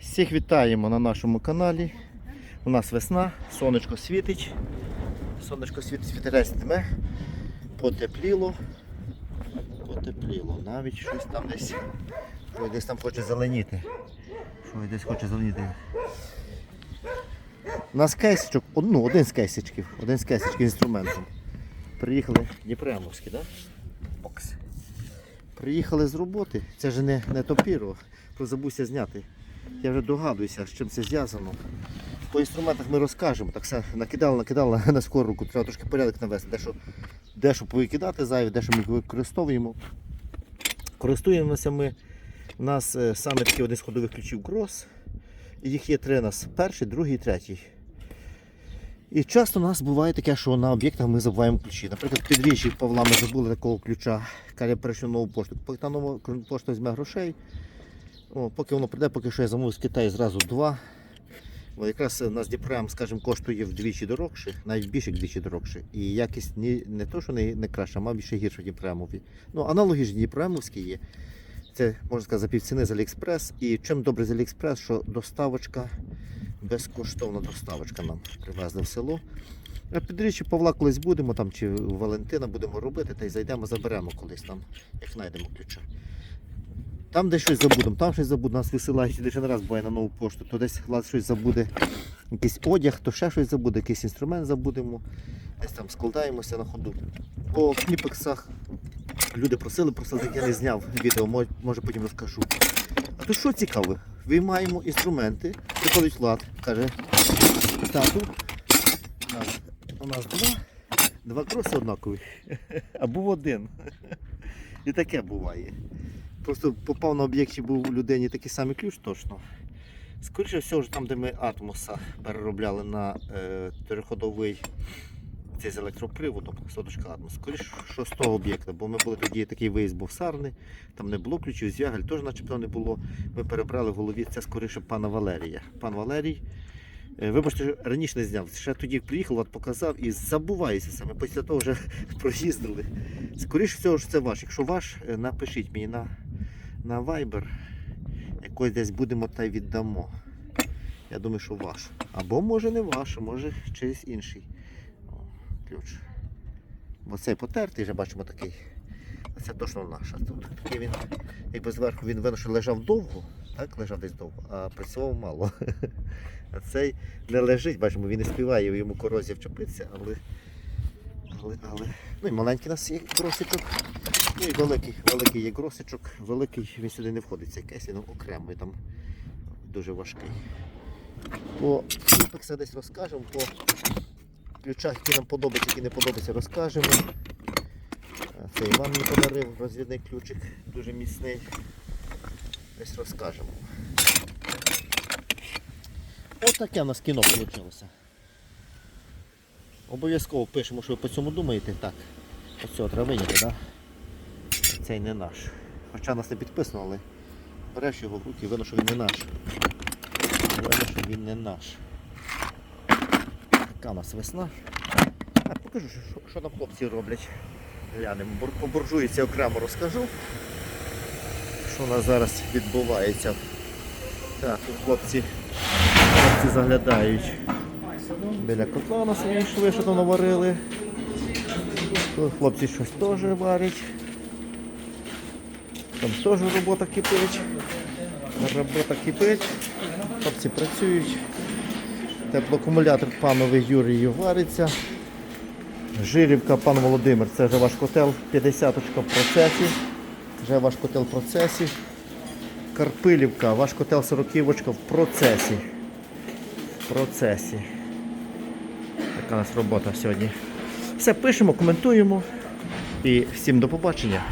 Всіх вітаємо на нашому каналі. У нас весна, сонечко світить. Сонечко світить, вітерець тьме. Потепліло. Потепліло. Навіть щось там десь. Ой, десь там хоче зеленіти. Що десь хоче зеленіти. У нас кейсичок, ну, один з кейсичків, один з кейсичків інструментом. Приїхали Дніпремовські? Да? Бокс. Приїхали з роботи. Це ж не, не топіро. Забувся зняти. Я вже догадуюся, з чим це зв'язано. По інструментах ми розкажемо. Так все накидали, накидали на скору руку. Треба трошки порядок навести. Дещо, дещо повикидати зайве, дещо ми використовуємо. Користуємося ми. У нас е, саме такий один з ходових ключів Грос. І Їх є три у нас перший, другий, третій. І часто у нас буває таке, що на об'єктах ми забуваємо ключі. Наприклад, підріжжі Павла ми забули такого ключа. Каже, перейшов нову пошту. Поки та нова пошта візьме грошей. О, поки воно прийде, поки що я замовив з Китаю зразу два. Бо якраз у нас Діпрем, скажімо, коштує вдвічі дорогше, навіть більше вдвічі дорогше. І якість ні, не то, що не, не краща, а мабуть ще гірше Діпремові. Ну, аналоги ж Діпремовські є. Це можна сказати за півціни з Аліекспрес. І чим добре з Аліекспрес, що доставочка, безкоштовна доставочка нам привезли в село. А підрічі Павла колись будемо там, чи Валентина будемо робити, та й зайдемо, заберемо колись там, як знайдемо ключа. Там десь щось забудемо, там щось забудемо, нас висилають лише не раз буває на нову пошту, то десь глаз щось забуде, якийсь одяг, то ще щось забуде, якийсь інструмент забудемо, десь там складаємося на ходу. По кліпексах люди просили, просили, так я не зняв відео, може потім розкажу. А то що цікаве? Виймаємо інструменти, приходить Влад, каже, тату, у нас, у нас два, два кроси однакові, а був один. І таке буває. Просто попав на об'єкті, був у людині такий самий ключ точно. Скоріше всього, там, де ми атмоса переробляли на е, триходовий цей з електроприводом, соточка атмос. Скоріше, що з того об'єкта, бо ми були тоді такий виїзд був сарни, там не було ключів, звягель теж начебто не було. Ми перебрали в голові, це скоріше пана Валерія. Пан Валерій. е, Вибачте, раніше не зняв. Ще тоді приїхав, от показав і забувається саме. Після того вже проїздили. Скоріше всього, що це ваш. Якщо ваш, е, напишіть мені на, на Viber. Якось десь будемо та й віддамо. Я думаю, що ваш. Або може не ваш, може чийсь інший. О, ключ. Бо цей потертий, вже бачимо такий. А це точно наш. А тут такий він, якби зверху він видно, що лежав довго, так? Лежав десь довго, а працював мало. А цей не лежить, бачимо, він не співає, йому корозія вчепиться, але. Але, але. Ну і маленький нас є кросичок. Ну і великий, великий є гросичок, великий він сюди не входить, цей кейс, він окремий там дуже важкий. По кліпексах десь розкажемо, по ключах, які нам подобаються, які не подобаються, розкажемо. Це Іван мені подарив розвідний ключик, дуже міцний. Десь розкажемо. Ось таке у нас кіно вийшло. Обов'язково пишемо, що ви по цьому думаєте. Так, ось цього треба виняти, так? Цей не наш. Хоча нас не підписано, але береш його в руки видно, що він не наш. Видно, що він не наш. Така у нас весна. А, покажу, що, що там хлопці роблять. Глянемо. По буржуїці окремо розкажу. Що у нас зараз відбувається. Так, тут хлопці, хлопці заглядають. Біля котла нас йшли, що наварили. Тут хлопці щось теж варять. Там теж робота кипить. Робота кипить. Хлопці працюють. Теплоакумулятор панові Юрію вариться. Жирівка, пан Володимир, це вже ваш котел 50 в процесі. Вже ваш котел в процесі. Карпилівка, ваш котел 40 в процесі. В процесі. Така у нас робота сьогодні. Все пишемо, коментуємо. І всім до побачення.